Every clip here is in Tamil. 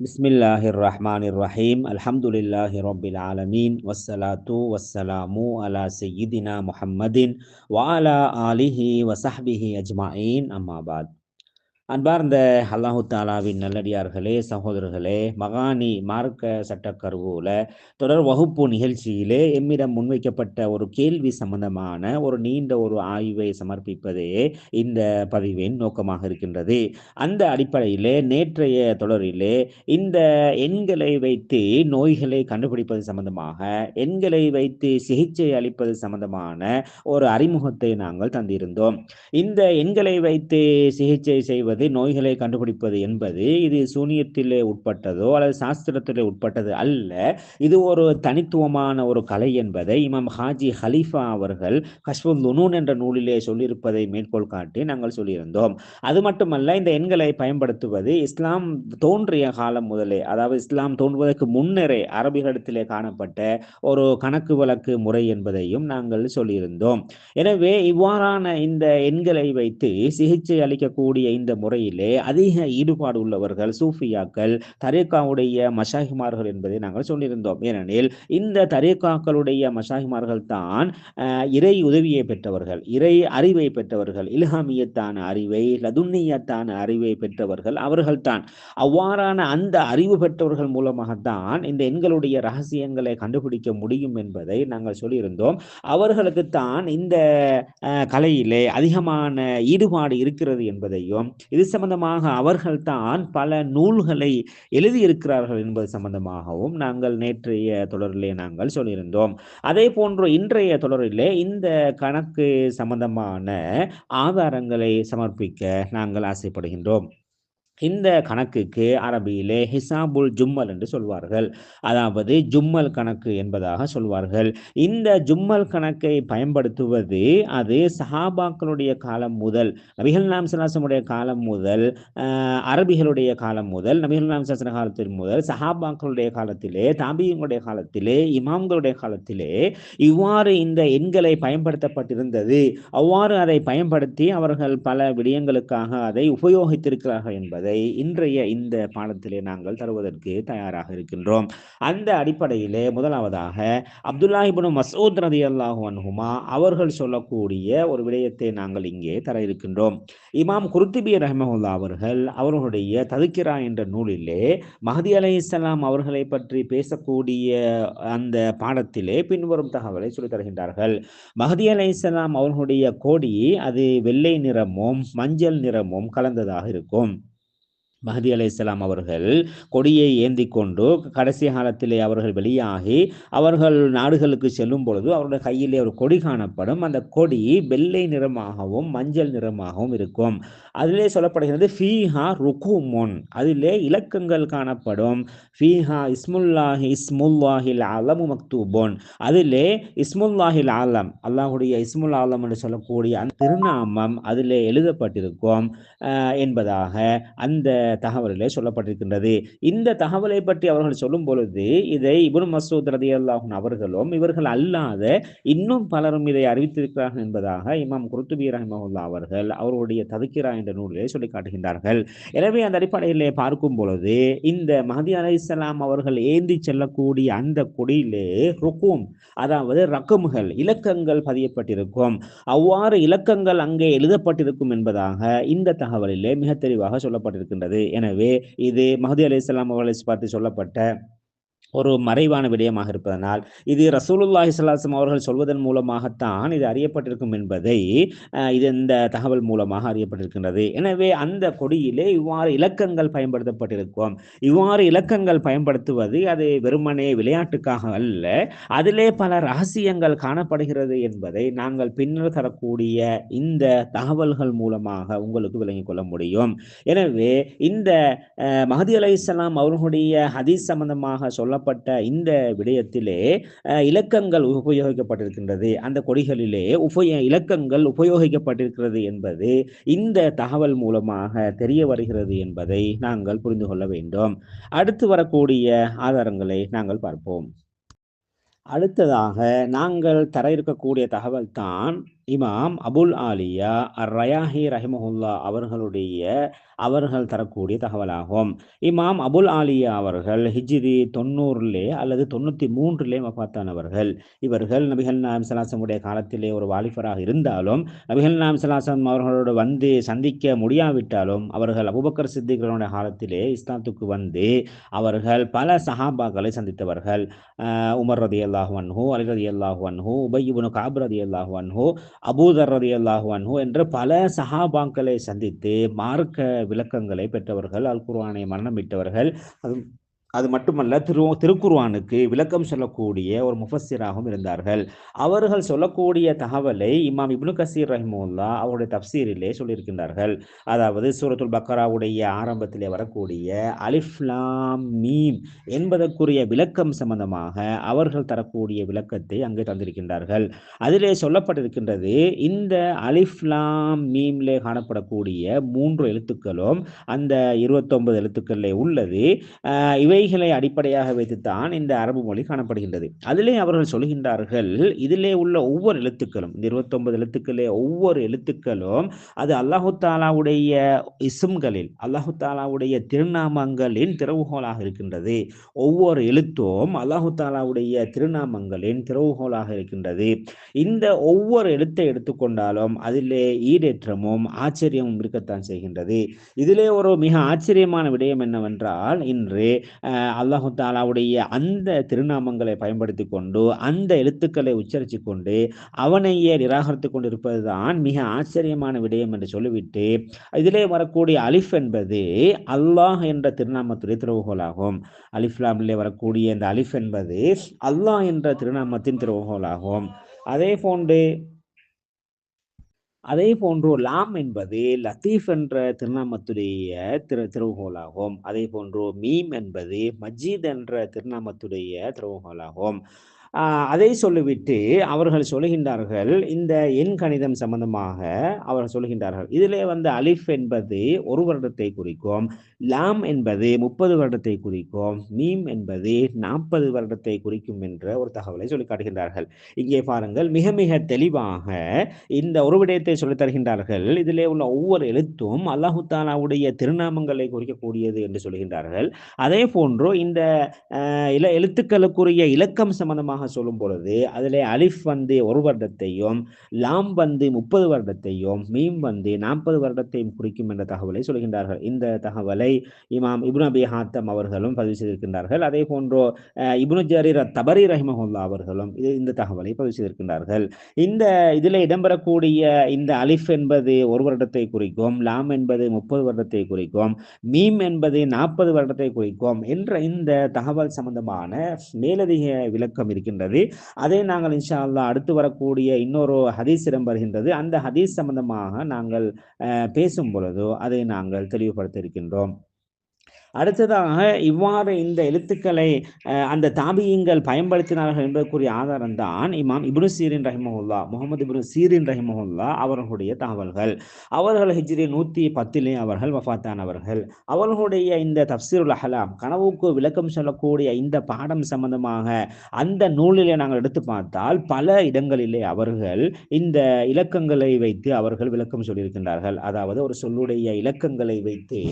بسم الله الرحمن الرحيم الحمد لله رب العالمين والصلاة والسلام على سيدنا محمد وعلى آله وصحبه أجمعين أما بعد அன்பார்ந்த அல்லாஹு தாலாவின் நல்லடியார்களே சகோதரர்களே மகானி மார்க்க சட்டக்கருவூல தொடர் வகுப்பு நிகழ்ச்சியிலே எம்மிடம் முன்வைக்கப்பட்ட ஒரு கேள்வி சம்பந்தமான ஒரு நீண்ட ஒரு ஆய்வை சமர்ப்பிப்பதே இந்த பதிவின் நோக்கமாக இருக்கின்றது. அந்த அடிப்படையிலே நேற்றைய தொடரிலே இந்த எண்களை வைத்து நோய்களை கண்டுபிடிப்பது சம்பந்தமாக எண்களை வைத்து சிகிச்சை அளிப்பது சம்பந்தமான ஒரு அறிமுகத்தை நாங்கள் தந்திருந்தோம். இந்த எண்களை வைத்து சிகிச்சை செய்வது என்பது நோய்களை கண்டுபிடிப்பது என்பது இது சூனியத்திலே உட்பட்டதோ அல்லது சாஸ்திரத்திலே உட்பட்டது அல்ல. இது ஒரு தனித்துவமான ஒரு கலை என்பதை இமாம் ஹாஜி ஹலீஃபா அவர்கள் கஷ்புல் என்ற நூலிலே சொல்லியிருப்பதை மேற்கோள் காட்டி நாங்கள் சொல்லியிருந்தோம். அது மட்டுமல்ல இந்த எண்களை பயன்படுத்துவது இஸ்லாம் தோன்றிய காலம் முதலே அதாவது இஸ்லாம் தோன்றுவதற்கு முன்னரே அரபிகளிடத்திலே காணப்பட்ட ஒரு கணக்கு வழக்கு முறை என்பதையும் நாங்கள் சொல்லியிருந்தோம். எனவே இவ்வாறான இந்த எண்களை வைத்து சிகிச்சை அளிக்கக்கூடிய இந்த முறை முறையிலே அதிக ஈடுபாடு உள்ளவர்கள் சூஃபியாக்கள் தரேக்காவுடைய மஷாஹிமார்கள் என்பதை நாங்கள் சொல்லியிருந்தோம். ஏனெனில் இந்த தரேக்காக்களுடைய மஷாஹிமார்கள் தான் இறை உதவியை பெற்றவர்கள் இறை அறிவை பெற்றவர்கள் இல்ஹாமியத்தான அறிவை லதுன்னியத்தான அறிவை பெற்றவர்கள் அவர்கள்தான் அவ்வாறான அந்த அறிவு பெற்றவர்கள் மூலமாகத்தான் இந்த எண்களுடைய ரகசியங்களை கண்டுபிடிக்க முடியும் என்பதை நாங்கள் சொல்லியிருந்தோம். அவர்களுக்கு தான் இந்த கலையிலே அதிகமான ஈடுபாடு இருக்கிறது என்பதையும் இது சம்பந்தமாக அவர்கள்தான் பல நூல்களை எழுதியிருக்கிறார்கள் என்பது சம்பந்தமாகவும் நாங்கள் நேற்றைய தொடரிலே நாங்கள் சொல்லியிருந்தோம். அதே போன்று இன்றைய தொடரிலே இந்த கணக்கு சம்பந்தமான ஆதாரங்களை சமர்ப்பிக்க நாங்கள் ஆசைப்படுகின்றோம். இந்த கணக்குக்கு அரபியிலே ஹிசாபுல் ஜும்மல் என்று சொல்வார்கள். அதாவது ஜும்மல் கணக்கு என்பதாக சொல்வார்கள். இந்த ஜும்மல் கணக்கை பயன்படுத்துவது அது சஹாபாக்களுடைய காலம் முதல் நபிகள் நாம் சலாசமுடைய காலம் முதல் அரபிகளுடைய காலம் முதல் நபிகள் நாம் சலாசன காலத்தின் முதல் சஹாபாக்களுடைய காலத்திலே தாபியங்களுடைய காலத்திலே இமாம்களுடைய காலத்திலே இவ்வாறு இந்த எண்களை பயன்படுத்தப்பட்டிருந்தது. அவ்வாறு அதை பயன்படுத்தி அவர்கள் பல விடயங்களுக்காக அதை உபயோகித்திருக்கிறார்கள் என்பது என்பதை இன்றைய இந்த பாடத்திலே நாங்கள் தருவதற்கு தயாராக இருக்கின்றோம். அந்த அடிப்படையிலே முதலாவதாக அப்துல்லாஹிபுன் மசூத் ரதி அல்லாஹு அன்ஹுமா அவர்கள் சொல்லக்கூடிய ஒரு விடயத்தை நாங்கள் இங்கே தர இருக்கின்றோம். இமாம் குருத்திபி ரஹமஹுல்லா அவர்கள் அவர்களுடைய ததுக்கிரா என்ற நூலிலே மஹதி அலை இஸ்லாம் அவர்களை பற்றி பேசக்கூடிய அந்த பாடத்திலே பின்வரும் தகவலை சொல்லித் தருகின்றார்கள். மஹதி அலை இஸ்லாம் அவர்களுடைய கோடி அது வெள்ளை நிறமும் மஞ்சள் நிறமும் கலந்ததாக இருக்கும். மஹதி அலை இஸ்லாம் அவர்கள் கொடியை ஏந்தி கொண்டு கடைசி காலத்திலே அவர்கள் வெளியாகி அவர்கள் நாடுகளுக்கு செல்லும் பொழுது அவருடைய கையிலே ஒரு கொடி காணப்படும். அந்த கொடி வெள்ளை நிறமாகவும் மஞ்சள் நிறமாகவும் இருக்கும். அதிலே சொல்லப்படுகிறது ஃபீஹா ருகுமுன். அதிலே இலக்கங்கள் காணப்படும். ஃபீஹா இஸ்முல்லாஹி இஸ்முல்லாஹில் அலமு மக்தூபோன். அதிலே இஸ்முல்லாஹில் ஆலம் அல்லாஹுடைய இஸ்முல் ஆலம் என்று சொல்லக்கூடிய அந்த திருநாமம் அதிலே எழுதப்பட்டிருக்கும் என்பதாக அந்த தகவலிலே சொல்லப்பட்டிருக்கின்றது. இந்த தகவலை பற்றி அவர்கள் சொல்லும் பொழுது இதை இபுன் மசூத் ரதி அல்லாஹன் அவர்களும் இவர்கள் அல்லாத இன்னும் பலரும் இதை அறிவித்திருக்கிறார்கள் என்பதாக இமாம் குருத்துபி ரஹமல்லா அவர்கள் அவருடைய ததுக்கிரா என்ற நூலிலே சொல்லி காட்டுகின்றார்கள். எனவே அந்த அடிப்படையிலே பார்க்கும் பொழுது இந்த மஹதி அலை இஸ்லாம் அவர்கள் ஏந்தி செல்லக்கூடிய அந்த கொடியிலே ருக்கும் அதாவது ரக்கமுகள் இலக்கங்கள் பதியப்பட்டிருக்கும். அவ்வாறு இலக்கங்கள் அங்கே எழுதப்பட்டிருக்கும் என்பதாக இந்த தகவலிலே மிக தெளிவாக சொல்லப்பட்டிருக்கின்றது. எனவே இது மஹதி அலி இஸ்லாம் அவர்களை பார்த்து சொல்லப்பட்ட ஒரு மறைவான விடயமாக இருப்பதனால் இது ரசூலுல்லாஹி சல்லாஸ்லம் அவர்கள் சொல்வதன் மூலமாகத்தான் இது அறியப்பட்டிருக்கும் என்பதை இது இந்த தகவல் மூலமாக அறியப்பட்டிருக்கின்றது. எனவே அந்த கொடியிலே இவ்வாறு இலக்கங்கள் பயன்படுத்தப்பட்டிருக்கும். இவ்வாறு இலக்கங்கள் பயன்படுத்துவது அது வெறுமனே விளையாட்டுக்காக அல்ல அதிலே பல ரகசியங்கள் காணப்படுகிறது என்பதை நாங்கள் பின்னர் தரக்கூடிய இந்த தகவல்கள் மூலமாக உங்களுக்கு விளங்கிக் கொள்ள முடியும். எனவே இந்த மஹதி அலை இஸ்லாம் அவர்களுடைய ஹதீஸ் சம்பந்தமாக சொல்ல சொல்லப்பட்ட இந்த விடயத்திலே இலக்கங்கள் உபயோகிக்கப்பட்டிருக்கின்றது. அந்த கொடிகளிலே உபய இலக்கங்கள் உபயோகிக்கப்பட்டிருக்கிறது என்பது இந்த தகவல் மூலமாக தெரிய வருகிறது என்பதை நாங்கள் புரிந்து கொள்ள வேண்டும். அடுத்து வரக்கூடிய ஆதாரங்களை நாங்கள் பார்ப்போம். அடுத்ததாக நாங்கள் தர இருக்கக்கூடிய தகவல் தான் இமாம் அபுல் ஆலியா அர் ரயாஹி ரஹிமஹுல்லா அவர்களுடைய அவர்கள் தரக்கூடிய தகவலாகும். இமாம் அபுல் ஆலியா அவர்கள் ஹிஜ்ரி தொண்ணூறுலே அல்லது தொண்ணூற்றி மூன்றிலே வஃத்தானவர்கள். இவர்கள் நபிகள் நாம் சலாசமுடைய காலத்திலே ஒரு வாலிபராக இருந்தாலும் நபிகள் நாம் சலாசம் அவர்களோடு வந்து சந்திக்க முடியாவிட்டாலும் அவர்கள் அபுபக்கர் சித்திகளுடைய காலத்திலே இஸ்லாத்துக்கு வந்து அவர்கள் பல சஹாபாக்களை சந்தித்தவர்கள். உமர் ரதி அல்லாஹு அன்ஹூ அலி ரதி அல்லாஹு அன்ஹூ உபய்யுபுனு காப் ரதி அல்லாஹு அன்ஹூ அபூதர் ரதி அல்லாஹு என்ற பல சஹாபாக்களை சந்தித்து மார்க்க விளக்கங்களை பெற்றவர்கள் அல் குர்வானை மரணமிட்டவர்கள் அது மட்டுமல்ல திரு திருக்குர்வானுக்கு விளக்கம் சொல்லக்கூடிய ஒரு முஃபஸிராகவும் இருந்தார்கள். அவர்கள் சொல்லக்கூடிய தகவலை இமாம் இப்னு கசீர் ரஹிமுல்லா அவருடைய தப்சீரிலே சொல்லியிருக்கின்றார்கள். அதாவது சூரத்துல் பக்கராவுடைய ஆரம்பத்திலே வரக்கூடிய அலிஃப்லாம் மீம் என்பதற்குரிய விளக்கம் சம்பந்தமாக அவர்கள் தரக்கூடிய விளக்கத்தை அங்கே தந்திருக்கின்றார்கள். அதிலே சொல்லப்பட்டிருக்கின்றது இந்த அலிஃப்லாம் மீம்லே காணப்படக்கூடிய மூன்று எழுத்துக்களும் அந்த இருபத்தொன்பது எழுத்துக்களில் உள்ளது. இவை இவைகளை அடிப்படையாக வைத்துத்தான் இந்த அரபு மொழி காணப்படுகின்றது. அதிலே அவர்கள் சொல்கின்றார்கள் இதிலே உள்ள ஒவ்வொரு எழுத்துக்களும் இந்த இருபத்தொன்பது எழுத்துக்களே ஒவ்வொரு எழுத்துக்களும் அது அல்லாஹு தாலாவுடைய இசும்களில் அல்லாஹு தாலாவுடைய திருநாமங்களின் திறவுகோலாக இருக்கின்றது. ஒவ்வொரு எழுத்தும் அல்லாஹு தாலாவுடைய திருநாமங்களின் திறவுகோலாக இருக்கின்றது. இந்த ஒவ்வொரு எழுத்தை எடுத்துக்கொண்டாலும் அதிலே ஈடேற்றமும் ஆச்சரியமும் இருக்கத்தான் செய்கின்றது. இதிலே ஒரு மிக ஆச்சரியமான விடயம் என்னவென்றால் இன்று அல்லாஹு தாலாவுடைய அந்த திருநாமங்களை பயன்படுத்தி கொண்டு அந்த எழுத்துக்களை உச்சரித்து கொண்டு அவனையே நிராகரித்து கொண்டிருப்பது தான் மிக ஆச்சரியமான விடயம் என்று சொல்லிவிட்டு இதிலே வரக்கூடிய அலிஃப் என்பது அல்லாஹ் என்ற திருநாமத்துடைய திறவுகோலாகும் அலிஃப்லாமிலே வரக்கூடிய இந்த அலிஃப் என்பது அல்லாஹ் என்ற திருநாமத்தின் திறவுகோலாகும் அதே போன்று அதே போன்று லாம் என்பது லத்தீஃப் என்ற திருநாமத்துடைய திரு திருவுகோலாகும். அதே போன்று மீம் என்பது மஜீத் என்ற திருநாமத்துடைய திருவுகோலாகும். அதை சொல்லிவிட்டு அவர்கள் சொல்லுகின்றார்கள் இந்த எண் கணிதம் சம்பந்தமாக அவர்கள் சொல்லுகின்றார்கள். இதிலே வந்து அலிஃப் என்பது ஒரு வருடத்தை குறிக்கும். லாம் என்பது முப்பது வருடத்தை குறிக்கும் மீம் என்பது நாற்பது வருடத்தை குறிக்கும் என்ற ஒரு தகவலை சொல்லி காட்டுகின்றார்கள். இங்கே பாருங்கள் மிக மிக தெளிவாக இந்த ஒரு விடயத்தை சொல்லித் தருகின்றார்கள். இதிலே உள்ள ஒவ்வொரு எழுத்தும் அல்லாஹு தாலாவுடைய திருநாமங்களை குறிக்கக்கூடியது என்று சொல்கின்றார்கள். அதே போன்று இந்த இல எழுத்துக்களுக்குரிய இலக்கம் சம்பந்தமாக சொல்லும் பொழுது அதிலே அலிஃப் வந்து ஒரு வருடத்தையும் லாம் வந்து முப்பது வருடத்தையும் மீம் வந்து நாற்பது வருடத்தையும் குறிக்கும் என்ற தகவலை சொல்கின்றார்கள். இந்த தகவலை என்பதை இமாம் இப்னு அபி ஹாத்தம் அவர்களும் பதிவு செய்திருக்கின்றார்கள். அதே போன்றோ இப்னு ஜரீர் தபரி ரஹிமஹுல்லா அவர்களும் இது இந்த தகவலை பதிவு செய்திருக்கின்றார்கள். இந்த இதில் இடம்பெறக்கூடிய இந்த அலிஃப் என்பது ஒரு வருடத்தை குறிக்கும் லாம் என்பது முப்பது வருடத்தை குறிக்கும் மீம் என்பது நாற்பது வருடத்தை குறிக்கும் என்ற இந்த தகவல் சம்பந்தமான மேலதிக விளக்கம் இருக்கின்றது. இருக்கின்றது அதை நாங்கள் இன்ஷா அல்லா அடுத்து வரக்கூடிய இன்னொரு ஹதீஸ் இடம் வருகின்றது அந்த ஹதீஸ் சம்பந்தமாக நாங்கள் பேசும் பொழுதோ அதை நாங்கள் தெளிவுபடுத்த இருக்கின்றோம் அடுத்ததாக இவ்வாறு இந்த எழுத்துக்களை அந்த தாபியங்கள் பயன்படுத்தினார்கள் என்பதற்குரிய ஆதாரம் தான் இமாம் இப்னு சீரின் ரஹிமஹுல்லா முகமது இப்னு சீரின் ரஹிமஹுல்லா அவர்களுடைய தகவல்கள். அவர்கள் ஹிஜ்ரி நூற்றி பத்திலே அவர்கள் வஃத்தானவர்கள். அவர்களுடைய இந்த தப்சீருல் அஹலாம் கனவுக்கு விளக்கம் சொல்லக்கூடிய இந்த பாடம் சம்பந்தமாக அந்த நூலிலே நாங்கள் எடுத்து பார்த்தால் பல இடங்களிலே அவர்கள் இந்த இலக்கங்களை வைத்து அவர்கள் விளக்கம் சொல்லியிருக்கின்றார்கள். அதாவது ஒரு சொல்லுடைய இலக்கங்களை வைத்து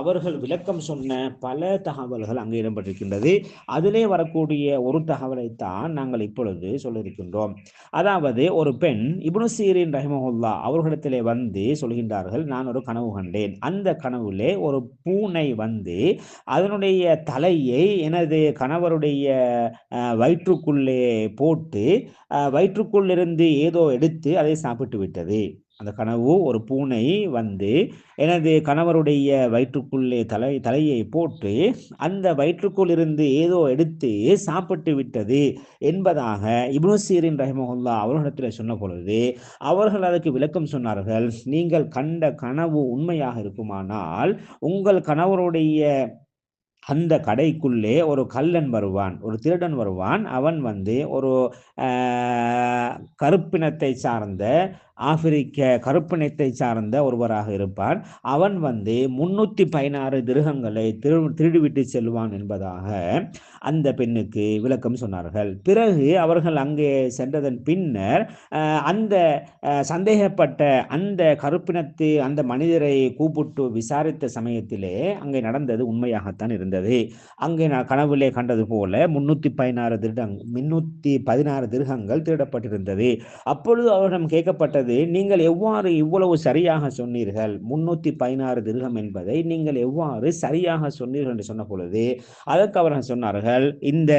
அவர்கள் விளக்கம் சொல்ல சொன்ன பல தகவல்கள் அங்கே இடம்பெற்றிருக்கின்றது. அதிலே வரக்கூடிய ஒரு தகவலை தான் நாங்கள் இப்பொழுது சொல்லியிருக்கின்றோம். அதாவது ஒரு பெண் இப்னு சீரின் ரஹிமஹுல்லா அவர்களிடத்திலே வந்து சொல்கின்றார்கள் நான் ஒரு கனவு கண்டேன். அந்த கனவுலே ஒரு பூனை வந்து அதனுடைய தலையை எனது கணவருடைய வயிற்றுக்குள்ளே போட்டு வயிற்றுக்குள்ளிருந்து ஏதோ எடுத்து அதை சாப்பிட்டு விட்டது அந்த கனவு ஒரு பூனை வந்து எனது கணவருடைய வயிற்றுக்குள்ளே தலை தலையை போட்டு அந்த வயிற்றுக்குள் இருந்து ஏதோ எடுத்து சாப்பிட்டு விட்டது என்பதாக இப்னு சீரின் ரஹமஹுல்லா அவர்களிடத்தில் சொன்ன பொழுது அவர்கள் அதற்கு விளக்கம் சொன்னார்கள் நீங்கள் கண்ட கனவு உண்மையாக இருக்குமானால் உங்கள் கணவருடைய அந்த கடைக்குள்ளே ஒரு கல்லன் வருவான் ஒரு திருடன் வருவான். அவன் வந்து ஒரு கருப்பினத்தை சார்ந்த ஆப்பிரிக்க கருப்பினத்தை சார்ந்த ஒருவராக இருப்பான். அவன் வந்து முன்னூற்றி பதினாறு திருகங்களை திரு திருடிவிட்டு செல்வான் என்பதாக அந்த பெண்ணுக்கு விளக்கம் சொன்னார்கள். பிறகு அவர்கள் அங்கே சென்றதன் பின்னர் அந்த சந்தேகப்பட்ட அந்த கருப்பினத்து அந்த மனிதரை கூப்பிட்டு விசாரித்த சமயத்திலே அங்கே நடந்தது உண்மையாகத்தான் இருந்தது. இருந்தது. அங்கே நான் கனவுலே கண்டது போல முன்னூற்றி பதினாறு திருடங் முன்னூற்றி பதினாறு திருகங்கள் திருடப்பட்டிருந்தது. அப்பொழுது அவரிடம் கேட்கப்பட்டது நீங்கள் எவ்வாறு இவ்வளவு சரியாக சொன்னீர்கள்? முன்னூற்றி பதினாறு திருகம் என்பதை நீங்கள் எவ்வாறு சரியாக சொன்னீர்கள்? என்று சொன்ன பொழுது அதற்கு அவர்கள் சொன்னார்கள் இந்த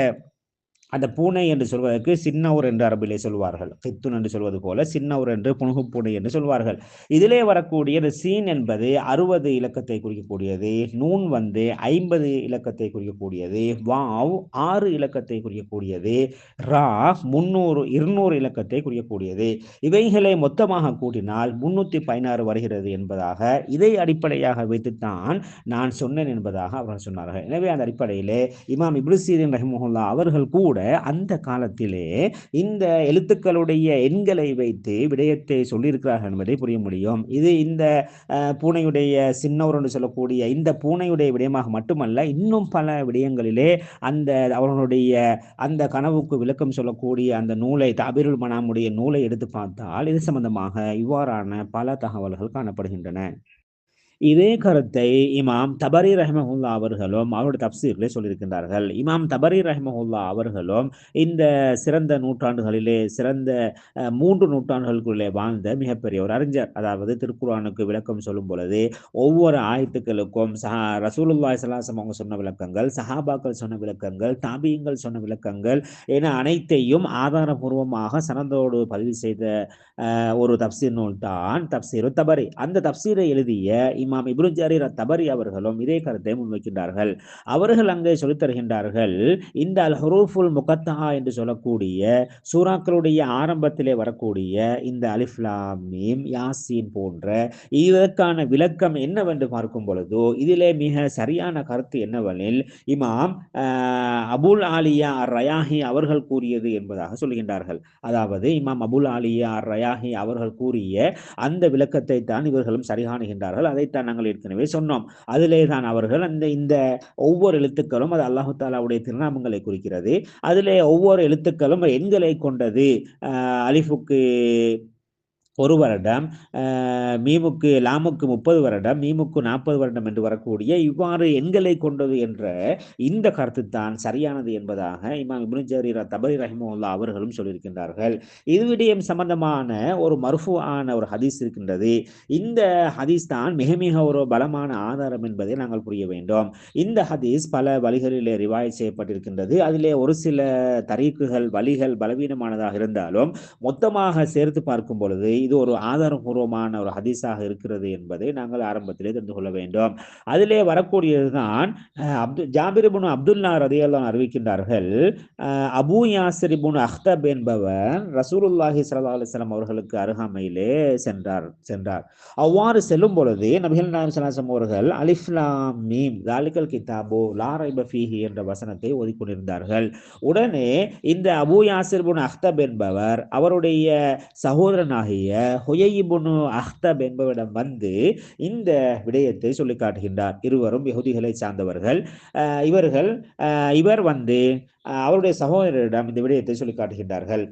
அந்த பூனை என்று சொல்வதற்கு சின்னவர் என்று அரபிலே சொல்வார்கள். கித்துன் என்று சொல்வது போல சின்னவர் என்று புனுகு பூனை என்று சொல்வார்கள். இதிலே வரக்கூடிய இந்த சீன் என்பது அறுபது இலக்கத்தை குறிக்கக்கூடியது நூன் வந்து ஐம்பது இலக்கத்தை குறிக்கக்கூடியது வாவ் ஆறு இலக்கத்தை குறிக்கக்கூடியது ரா முன்னூறு இருநூறு இலக்கத்தை குறிக்கக்கூடியது. இவைகளை மொத்தமாக கூட்டினால் முன்னூற்றி பதினாறு வருகிறது என்பதாக இதை அடிப்படையாக வைத்துத்தான் நான் சொன்னேன் என்பதாக அவர்கள் சொன்னார்கள். எனவே அந்த அடிப்படையிலே இமாம் இப்ருசீரின் ரஹிமுல்லா அவர்கள் கூட அந்த காலத்திலே இந்த எழுத்துக்களுடைய எண்களை வைத்து விடயத்தை சொல்லியிருக்கிறார்கள் என்பதை புரிய முடியும். இது இந்த பூனையுடைய சின்னவர் என்று சொல்லக்கூடிய இந்த பூனையுடைய விடயமாக மட்டுமல்ல இன்னும் பல விடயங்களிலே அந்த அவர்களுடைய அந்த கனவுக்கு விளக்கம் சொல்லக்கூடிய அந்த நூலை தபிருள் மனாமுடைய நூலை எடுத்து பார்த்தால் இது சம்பந்தமாக இவ்வாறான பல தகவல்கள் காணப்படுகின்றன. இதே கருத்தை இமாம் தபரி ரஹமஹுல்லா அவர்களும் அவருடைய தப்சீர்களே சொல்லியிருக்கின்றார்கள். இமாம் தபரி ரஹமஹுல்லா அவர்களும் இந்த சிறந்த நூற்றாண்டுகளிலே சிறந்த மூன்று நூற்றாண்டுகளுக்குள்ளே வாழ்ந்த மிகப்பெரிய ஒரு அறிஞர். அதாவது திருக்குறானுக்கு விளக்கம் சொல்லும் பொழுது ஒவ்வொரு ஆயத்துக்களுக்கும் சஹா ரசூலுல்லா சலாசம் அவங்க சொன்ன விளக்கங்கள் சஹாபாக்கள் சொன்ன விளக்கங்கள் தாபியங்கள் சொன்ன விளக்கங்கள் என அனைத்தையும் ஆதாரபூர்வமாக சனந்தோடு பதிவு செய்த ஒரு தப்சீர் நூல் தான் தப்சீரு தபரி. அந்த தப்சீரை எழுதிய இமாம் இப்ரு ஜரீர் தபரி அவர்களும் இதே கருத்தை முன்வைக்கின்றார்கள். அவர்கள் அங்கே சொல்லித் தருகின்றார்கள் இந்த அல் ஹுரூஃபுல் முகத்தா என்று சொல்லக்கூடிய சூறாக்களுடைய ஆரம்பத்திலே வரக்கூடிய இந்த அலிஃப்லாமீம் யாசின் போன்ற இதற்கான விளக்கம் என்னவென்று பார்க்கும் பொழுதோ இதிலே மிக சரியான கருத்து என்னவெனில் இமாம் அபுல் ஆலியா ரயாஹி அவர்கள் கூறியது என்பதாக சொல்கின்றார்கள். அதாவது இமாம் அபுல் ஆலியா ரயாஹி அவர்கள் கூறிய அந்த விளக்கத்தை தான் இவர்களும் சரிகாணுகின்றார்கள். அதைத்தான் தான் நாங்கள் ஏற்கனவே சொன்னோம். அதிலே தான் அவர்கள் அந்த இந்த ஒவ்வொரு எழுத்துக்களும் அது அல்லாஹு தாலாவுடைய திருநாமங்களை குறிக்கிறது. அதிலே ஒவ்வொரு எழுத்துக்களும் எண்களை கொண்டது. அலிஃபுக்கு ஒரு வருடம் மீமுக்கு லாமுக்கு முப்பது வருடம் மீமுக்கு நாற்பது வருடம் என்று வரக்கூடிய இவ்வாறு எண்களை கொண்டது என்ற இந்த கருத்து தான் சரியானது என்பதாக இமாம் இப்னு ஜரீர் தபரி ரஹிமுல்லா அவர்களும் சொல்லியிருக்கின்றார்கள். இது விடயம் சம்பந்தமான ஒரு மருஃபு ஆன ஒரு ஹதீஸ் இருக்கின்றது. இந்த ஹதீஸ் தான் மிக மிக ஒரு பலமான ஆதாரம் என்பதை நாங்கள் புரிய வேண்டும். இந்த ஹதீஸ் பல வழிகளிலே ரிவாய் செய்யப்பட்டிருக்கின்றது. அதிலே ஒரு சில தரீக்குகள் வழிகள் பலவீனமானதாக இருந்தாலும் மொத்தமாக சேர்த்து பார்க்கும் பொழுது இது ஒரு ஆதாரபூர்வமான ஒரு ஹதீஸாக இருக்கிறது என்பதை நாங்கள் ஆரம்பத்திலே தெரிந்து கொள்ள வேண்டும். அதிலே வரக்கூடியதுதான் அப்து ஜாபிரிபுன் அப்துல்லா ரதியெல்லாம் அறிவிக்கின்றார்கள் அபு யாசிரிபுன் அஹ்தப் என்பவர் ரசூலுல்லாஹி சல்லா அலிஸ்லாம் அவர்களுக்கு அருகாமையிலே சென்றார் சென்றார். அவ்வாறு செல்லும் பொழுது நபிகள் நாயம் சலாசம் அவர்கள் அலிஃப்லாம் மீம் தாலிகல் கிதாபு லாரை பஃபீஹி என்ற வசனத்தை ஓதிக்கொண்டிருந்தார்கள். உடனே இந்த அபு யாசிர்புன் அஹ்தப் என்பவர் அவருடைய சகோதரனாகிய ஹொயைபுனு அஹ்தப் என்பவரிடம் வந்து இந்த விடயத்தை சொல்லி காட்டுகின்றார். இருவரும் யகுதிகளை சார்ந்தவர்கள். இவர்கள் இவர் வந்து அவருடைய சகோதரரிடம் இந்த விடயத்தை சொல்லி காட்டுகின்றார்கள்.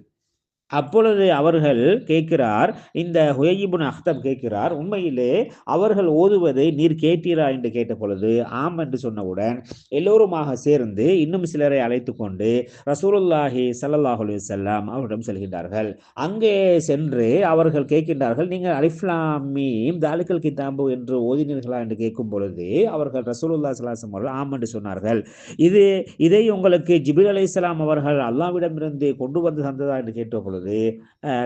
அப்பொழுது அவர்கள் கேட்கிறார் இந்த ஹுயிபுன் அஹ்தப் கேட்கிறார் உண்மையிலே அவர்கள் ஓதுவதை நீர் கேட்டீரா என்று கேட்ட பொழுது ஆம் என்று சொன்னவுடன் எல்லோருமாக சேர்ந்து இன்னும் சிலரை அழைத்து கொண்டு ரசூலுல்லாஹி சல்லாஹ் அலி செல்லாம் அவரிடம் செல்கின்றார்கள். அங்கே சென்று அவர்கள் கேட்கின்றார்கள் நீங்கள் அலிஃப்லாமீம் தாலிக்கல் கிதாம்பு என்று ஓதினீர்களா? என்று கேட்கும் பொழுது அவர்கள் ரசூலுல்லா சலாசம் அவர்கள் ஆம் என்று சொன்னார்கள். இது இதை உங்களுக்கு ஜிபில் அலி அவர்கள் அல்லாவிடமிருந்து கொண்டு வந்து தந்ததா? என்று கேட்ட பொழுது பொழுது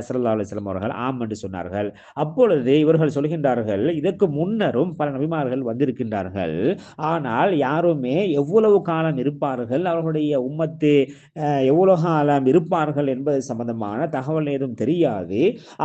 சல்லா அலிஸ்லாம் அவர்கள் ஆம் என்று சொன்னார்கள். அப்பொழுது இவர்கள் சொல்கின்றார்கள் இதற்கு முன்னரும் பல நபிமார்கள் வந்திருக்கின்றார்கள். ஆனால் யாருமே எவ்வளவு காலம் இருப்பார்கள்? அவர்களுடைய உம்மத்து எவ்வளவு காலம் இருப்பார்கள் என்பது சம்பந்தமான தகவல் ஏதும் தெரியாது.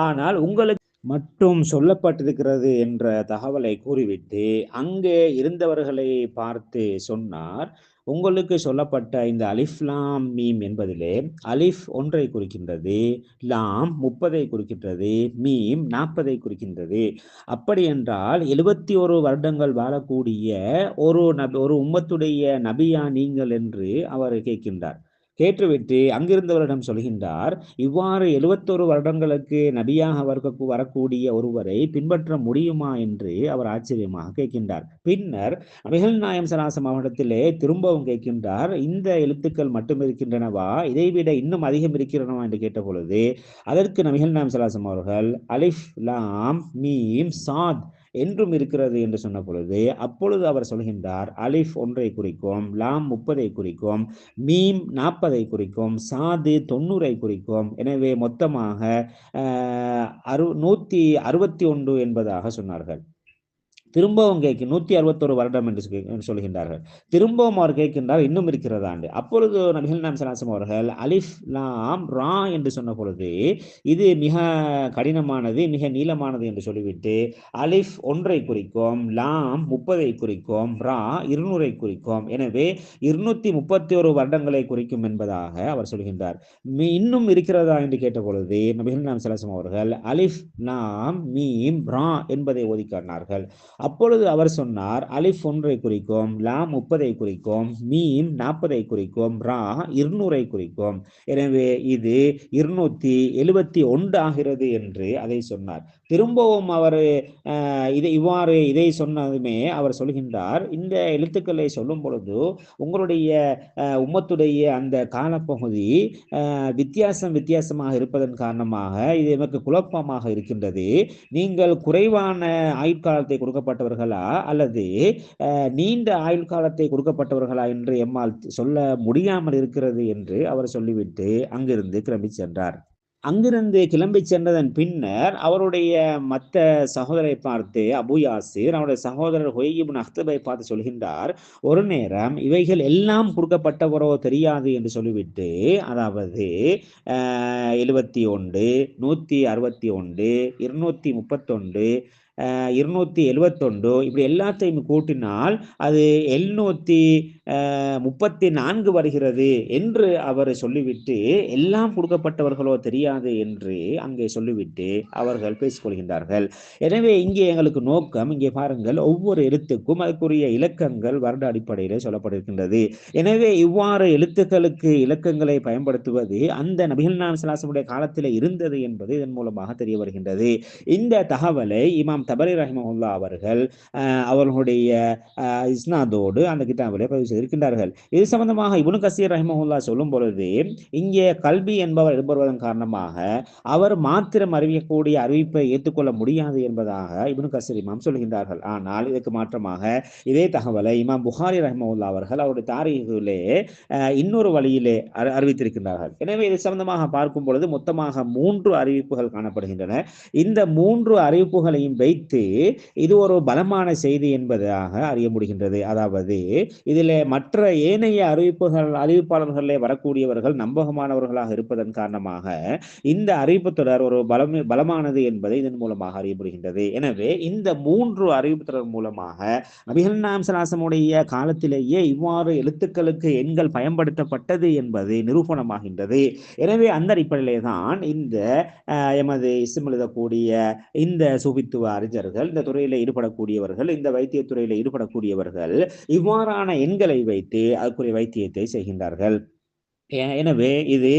ஆனால் உங்களுக்கு மட்டும் சொல்லப்பட்டிருக்கிறது என்ற தகவலை கூறிவிட்டு அங்கே இருந்தவர்களை பார்த்து சொன்னார். உங்களுக்கு சொல்லப்பட்ட இந்த அலிஃப் லாம் மீம் என்பதிலே அலிஃப் ஒன்றை குறிக்கின்றது லாம் முப்பதை குறிக்கின்றது மீம் நாற்பதை குறிக்கின்றது. அப்படி என்றால் எழுபத்தி ஒரு வருடங்கள் வாழக்கூடிய ஒரு நபி ஒரு உம்மத்துடைய நபியா நீங்கள் என்று அவர் கேட்கின்றார். கேட்டுவிட்டு அங்கிருந்தவரிடம் சொல்கின்றார் இவ்வாறு எழுபத்தொரு வருடங்களுக்கு நபியாக வரக்கு வரக்கூடிய ஒருவரை பின்பற்ற முடியுமா? என்று அவர் ஆச்சரியமாக கேட்கின்றார். பின்னர் நபிகள் நாயம் சராசம் மாவட்டத்திலே திரும்பவும் கேட்கின்றார் இந்த எழுத்துக்கள் மட்டும் இருக்கின்றனவா? இதைவிட இன்னும் அதிகம் இருக்கிறனவா என்று கேட்ட பொழுது அதற்கு நபிகள் நாயம் சலாசம் அவர்கள் அலிஃப் லாம் மீம் சாத் என்றும் இருக்கிறது என்று சொன்ன பொழுது அப்பொழுது அவர் சொல்கின்றார் அலிஃப் ஒன்றை குறிக்கும் லாம் முப்பதை குறிக்கும் மீம் நாற்பதை குறிக்கும் சாது தொண்ணூறை குறிக்கும். எனவே மொத்தமாக அறு நூற்றி அறுபத்தி ஒன்று என்பதாக சொன்னார்கள். திரும்பவும் கேட்க நூத்தி அறுபத்தோரு வருடம் என்று சொல்கின்றார்கள். திரும்பவும் அவர் கேட்கின்றார் இன்னும் இருக்கிறதா? ஆண்டு அப்பொழுது நபிகள் நாம் சலாசம் அவர்கள் அலிஃப் லாம் ரா என்று சொன்ன பொழுது இது மிக கடினமானது மிக நீளமானது என்று சொல்லிவிட்டு அலிஃப் ஒன்றை குறிக்கும் லாம் முப்பதை குறிக்கும் ரா இருநூறை குறிக்கும். எனவே இருநூத்தி முப்பத்தி ஒரு வருடங்களை குறிக்கும் என்பதாக அவர் சொல்கின்றார். இன்னும் இருக்கிறதா? என்று கேட்ட பொழுது நபிகள் நாம் சலாசம் அவர்கள் அலிஃப் லாம் மீம் ரா என்பதை ஒதுக்கினார்கள் அப்பொழுது அவர் சொன்னார் அலிஃப் ஒன்றை குறிக்கும் லாம் முப்பதை குறிக்கும் மீம் நாற்பதை குறிக்கும் ரா இருநூறை குறிக்கும். எனவே இது இருநூத்தி எழுபத்தி ஒன்று ஆகிறது என்று அதை சொன்னார். திரும்பவும் அவர் இதை இவ்வாறு இதை சொன்னதுமே அவர் சொல்கின்றார் இந்த எழுத்துக்களை சொல்லும் பொழுது உங்களுடைய உம்மத்துடைய அந்த காலப்பகுதி வித்தியாசம் வித்தியாசமாக இருப்பதன் காரணமாக இது எனக்கு குழப்பமாக இருக்கின்றது. நீங்கள் குறைவான ஆயுட்காலத்தை கொடுக்கப்பட்ட கொடுக்கப்பட்டவர்களா? அல்லது நீண்ட ஆயுள் காலத்தை கொடுக்கப்பட்டவர்களா என்று எம்மால் சொல்ல முடியாமல் இருக்கிறது என்று அவர் சொல்லிவிட்டு அங்கிருந்து கிளம்பி சென்றார். அங்கிருந்து கிளம்பி சென்றதன் பின்னர் அவருடைய மற்ற சகோதரை பார்த்து அபு யாசிர் அவருடைய சகோதரர் ஹொய்யிபின் அஹ்தபை பார்த்து சொல்கின்றார் ஒரு நேரம் இவைகள் எல்லாம் கொடுக்கப்பட்டவரோ தெரியாது என்று சொல்லிவிட்டு அதாவது எழுபத்தி ஒன்று நூற்றி அறுபத்தி ஒன்று இருநூத்தி முப்பத்தொன்று இருநூத்தி எழுவத்தொண்டு இப்படி எல்லாத்தையும் கூட்டினால் அது எழுநூத்தி முப்பத்தி நான்கு வருகிறது என்று அவர் சொல்லிவிட்டு எல்லாம் கொடுக்கப்பட்டவர்களோ தெரியாது என்று அங்கே சொல்லிவிட்டு அவர்கள் பேசிக்கொள்கின்றார்கள். எனவே இங்கே எங்களுக்கு நோக்கம் இங்கே பாருங்கள் ஒவ்வொரு எழுத்துக்கும் அதுக்குரிய இலக்கங்கள் வருட அடிப்படையில் சொல்லப்பட்டிருக்கின்றது. எனவே இவ்வாறு எழுத்துக்களுக்கு இலக்கங்களை பயன்படுத்துவது அந்த நபிகள் நான் சலாசமுடைய காலத்தில் இருந்தது என்பது இதன் மூலமாக தெரிய வருகின்றது. இந்த தகவலை இமாம் தபரி ரஹிமஹுல்லா அவர்கள் அவர்களுடைய இஸ்னாதோடு அந்த கிட்டாபிலே பதிவு செய்திருக்கின்றார்கள் இது சம்பந்தமாக இபுனு கசீர் ரஹிமஹுல்லா சொல்லும் பொழுது இங்கே கல்வி என்பவர் எடுப்பதன் காரணமாக அவர் மாத்திரம் அறிவிக்கக்கூடிய அறிவிப்பை ஏற்றுக்கொள்ள முடியாது என்பதாக இபுனு கசீர் இமாம் சொல்கின்றார்கள். ஆனால் இதற்கு மாற்றமாக இதே தகவலை இமாம் புகாரி ரஹிமவுல்லா அவர்கள் அவருடைய தாரீகிலே இன்னொரு வழியிலே அறிவித்திருக்கின்றார்கள். எனவே இது சம்பந்தமாக பார்க்கும் பொழுது மொத்தமாக மூன்று அறிவிப்புகள் காணப்படுகின்றன. இந்த மூன்று அறிவிப்புகளையும் வைத்து இது ஒரு பலமான செய்தி என்பதாக அறிய முடிகின்றது. அதாவது இதில் மற்ற ஏனைய அறிவிப்புகள் அறிவிப்பாளர்களே வரக்கூடியவர்கள் நம்பகமானவர்களாக இருப்பதன் காரணமாக இந்த அறிவிப்பு தொடர் ஒரு பலம் பலமானது என்பதை இதன் மூலமாக அறியப்படுகின்றது எனவே இந்த மூன்று அறிவிப்பு தொடர் மூலமாக நபிகள் நாம் சலாசமுடைய காலத்திலேயே இவ்வாறு எழுத்துக்களுக்கு எண்கள் பயன்படுத்தப்பட்டது என்பது நிரூபணமாகின்றது. எனவே அந்த அடிப்படையிலே தான் இந்த எமது இசம் எழுதக்கூடிய இந்த சுபித்துவ அறிஞர்கள் அறிஞர்கள் இந்த துறையில் ஈடுபடக்கூடியவர்கள் இந்த வைத்திய துறையில் ஈடுபடக்கூடியவர்கள் இவ்வாறான எண்களை வைத்து அதுக்குரிய வைத்தியத்தை செய்கின்றார்கள். எனவே இது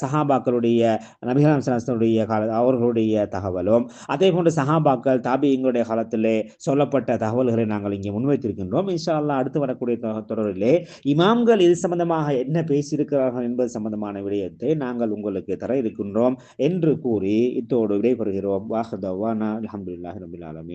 சஹாபாக்களுடைய நபிகலாம் சலாசனுடைய கால அவர்களுடைய தகவலும் அதே போன்று சஹாபாக்கள் தாபியங்களுடைய காலத்திலே சொல்லப்பட்ட தகவல்களை நாங்கள் இங்கே முன்வைத்திருக்கின்றோம். இன்ஷா அல்லா அடுத்து வரக்கூடிய தொடரிலே இமாம்கள் இது சம்பந்தமாக என்ன பேசியிருக்கிறார்கள் என்பது சம்பந்தமான விடயத்தை நாங்கள் உங்களுக்கு தர இருக்கின்றோம் என்று கூறி இத்தோடு விடைபெறுகிறோம். வாஹதவானா அலமதுல்லாஹி ரபில் ஆலமி